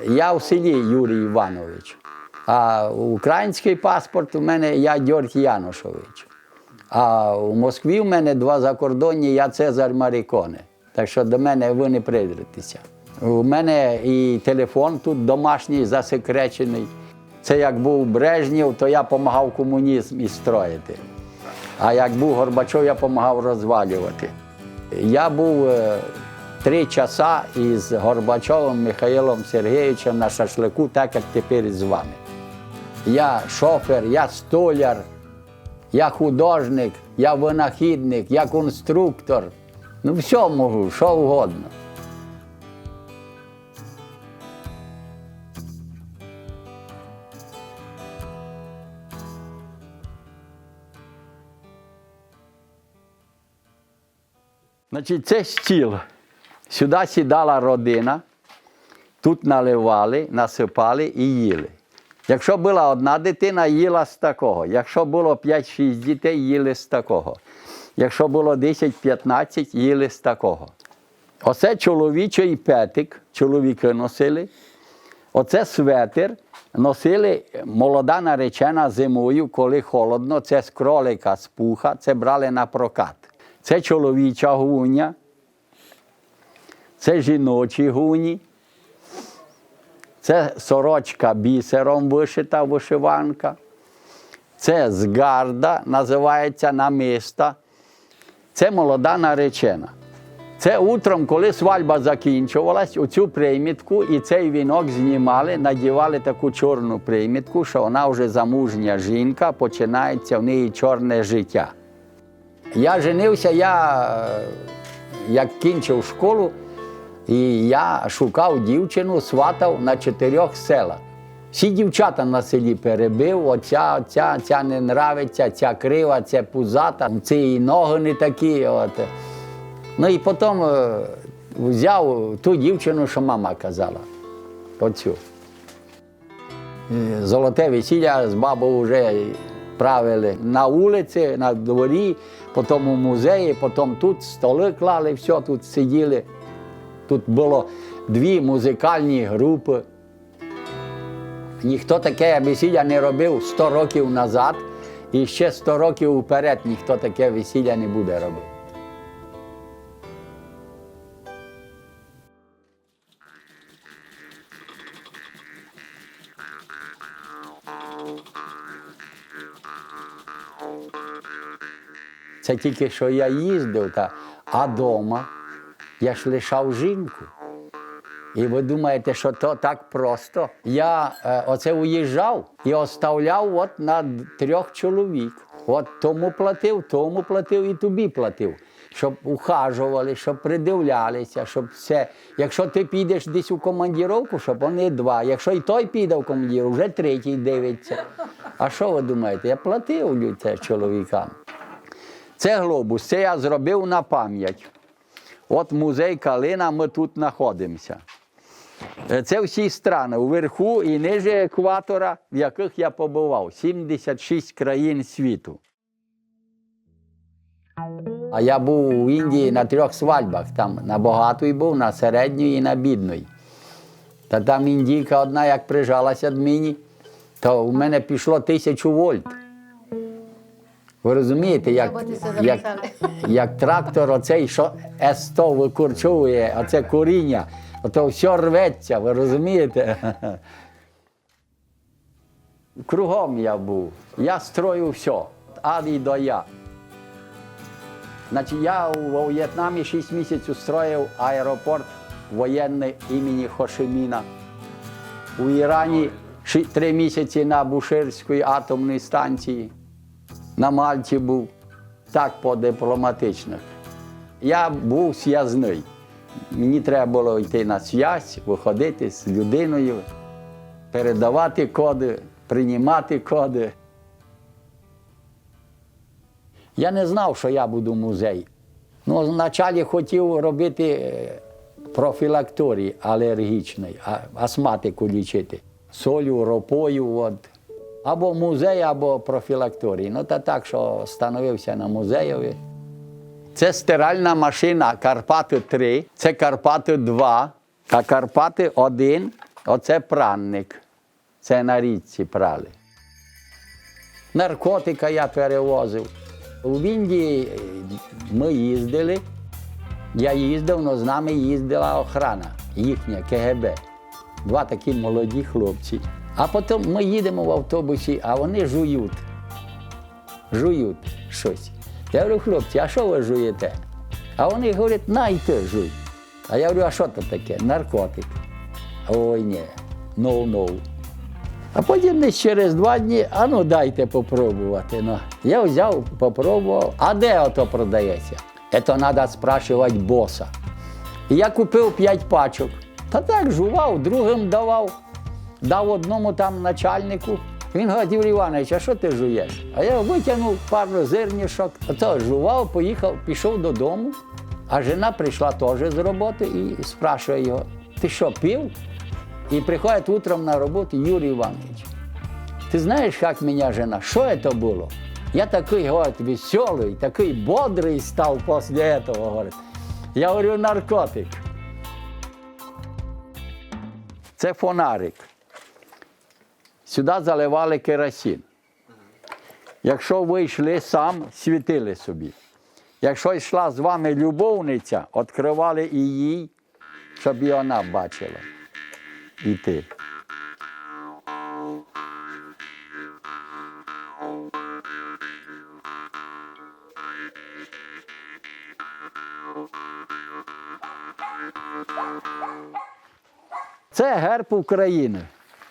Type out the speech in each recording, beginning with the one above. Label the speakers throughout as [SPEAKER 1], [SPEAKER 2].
[SPEAKER 1] я в селі Юрій Іванович. А український паспорт у мене я Георгій Янушович. А у Москві в мене два закордонні, я Цезар Маріконе. Так що до мене ви не прийдетеся. У мене і телефон тут домашній засекречений. Це як був Брежнєв, то я допомагав комунізм і строїти. А як був Горбачов, я допомагав розвалювати. Я був е, три часа із Горбачовим Михайлом Сергійовичем на шашлику, так як тепер з вами. Я шофер, я столяр, я художник, я винахідник, я конструктор. Ну, все можу, що угодно. Значить, це стіл. Сюди сідала родина, тут наливали, насипали і їли. Якщо була одна дитина, їла з такого. Якщо було 5-6 дітей, їли з такого. Якщо було 10-15, їли з такого. Оце чоловічий петик, чоловіки носили. Оце светр носили молода наречена зимою, коли холодно. Це з кролика, з пуха, це брали на прокат. Це чоловіча гуня, це жіночі гуні, це сорочка бісером вишита вишиванка. Це згарда, називається намиста. Це молода наречена. Це утром, коли свадьба закінчувалась, оцю примітку і цей вінок знімали, надівали таку чорну примітку, що вона вже замужня жінка, починається в неї чорне життя. Я женився, я е, як кінчив школу, і я шукав дівчину, сватав на чотирьох селах. Всі дівчата на селі перебив, оця, оця, ця не нравиться, ця крива, ця пузата, ці і ноги не такі. От. Ну і потім е, взяв ту дівчину, що мама казала. Оцю. Е, Золоте весілля з бабою вже правили на вулиці, на дворі, потім у музеї, потім тут столи клали, все тут сиділи. Тут було дві музикальні групи. Ніхто таке весілля не робив 100 років назад, і ще 100 років вперед ніхто таке весілля не буде робити. Це тільки що я їздив, та, а вдома я ж лишав жінку. І ви думаєте, що то так просто? Я е, оце уїжджав і оставляв от на трьох чоловік. От тому платив, тому платив і тобі платив. Щоб ухажували, щоб придивлялися, щоб все. Якщо ти підеш десь у командіровку, щоб вони два. Якщо і той піде в командіровку, вже третій дивиться. А що ви думаєте? Я платив це чоловікам. Це глобус, це я зробив на пам'ять. От музей Калина, ми тут знаходимося. Е, Це всі страни вверху і ниже екватора, в яких я побував. 76 країн світу. А я був у Індії на трьох свадьбах. Там на багатої був, на середньої і на бідної. Та там індійка одна, як прижалася до мені, то у мене пішло тисячу вольт. Ви розумієте, як, як, як трактор, оцей, що С100 викорчовує, оце коріння, ото все рветься, ви розумієте? Кругом я був. Я строю все, ад і до я. Значить, я у В'єтнамі 6 місяців строїв аеропорт воєнний імені Хошиміна. У Ірані 3 місяці на Буширській атомній станції. На Мальті був, так по дипломатичних. Я був зв'язний. Мені треба було йти на зв'язь, виходити з людиною, передавати коди, приймати коди. Я не знав, що я буду музей. Ну, вначалі хотів робити е, профілакторій алергічний, астматику лічити. Солью, ропою. От. Або музей, або профілакторій. Ну, та так, що становився на музеєві. Це стиральна машина Карпати 3, це Карпати 2, а Карпати 1 Оце пранник. Це на річці прали. Наркотика я перевозив. У Індії е, ми їздили. Я їздив, але з нами їздила охрана, їхня КГБ. Два такі молоді хлопці. А потім ми їдемо в автобусі, а вони жують. Жують щось. Я говорю, хлопці, а що ви жуєте? А вони говорять, на і жуй. А я говорю, а що це таке? Наркотик. Ой, ні, no. А потім десь через два дні, а ну дайте попробувати. Ну, я взяв, попробував. А де ото продається? Це треба спрашувати боса. І я купив п'ять пачок. Та так жував, другим давав Дав одному там начальнику. Він говорить, Юрій Іванович, а що ти жуєш? А я витягнув пару зернішок, ото жував, поїхав, пішов додому. А жена прийшла теж з роботи і спрашує його: ти що, пив? И приходит утром на работу Юрий Иванович. Ты знаешь, как меня жена? Что это было? Я такой, говорит, веселый, такой бодрый стал после этого, говорит. Я говорю, наркотик. Це фонарик. Сюди заливали керосин. Якщо ви йшли сам, світили собі. Якщо йшла з вами любовниця, відкривали і їй, щоб і вона бачила. І ти. Це герб України.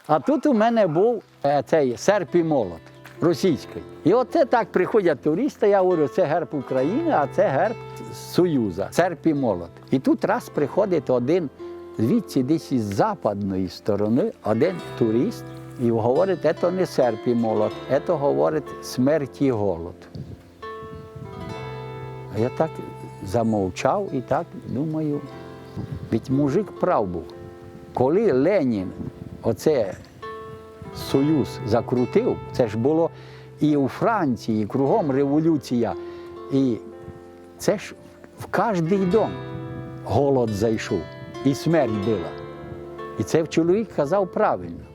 [SPEAKER 1] А тут у мене був е, цей серп і молот російський. І оце так приходять туристи, я говорю, це герб України, а це герб Союзу, серп і молот. І тут раз приходить один звідси десь із западної сторони, один турист, і говорить, це не серп і молот, це говорить смерть і голод. А я так замовчав і так думаю, ведь мужик прав був. Коли Ленін оце Союз закрутив, це ж було і у Франції, і кругом революція. І це ж в кожний дом голод зайшов, і смерть була. І це чоловік казав правильно.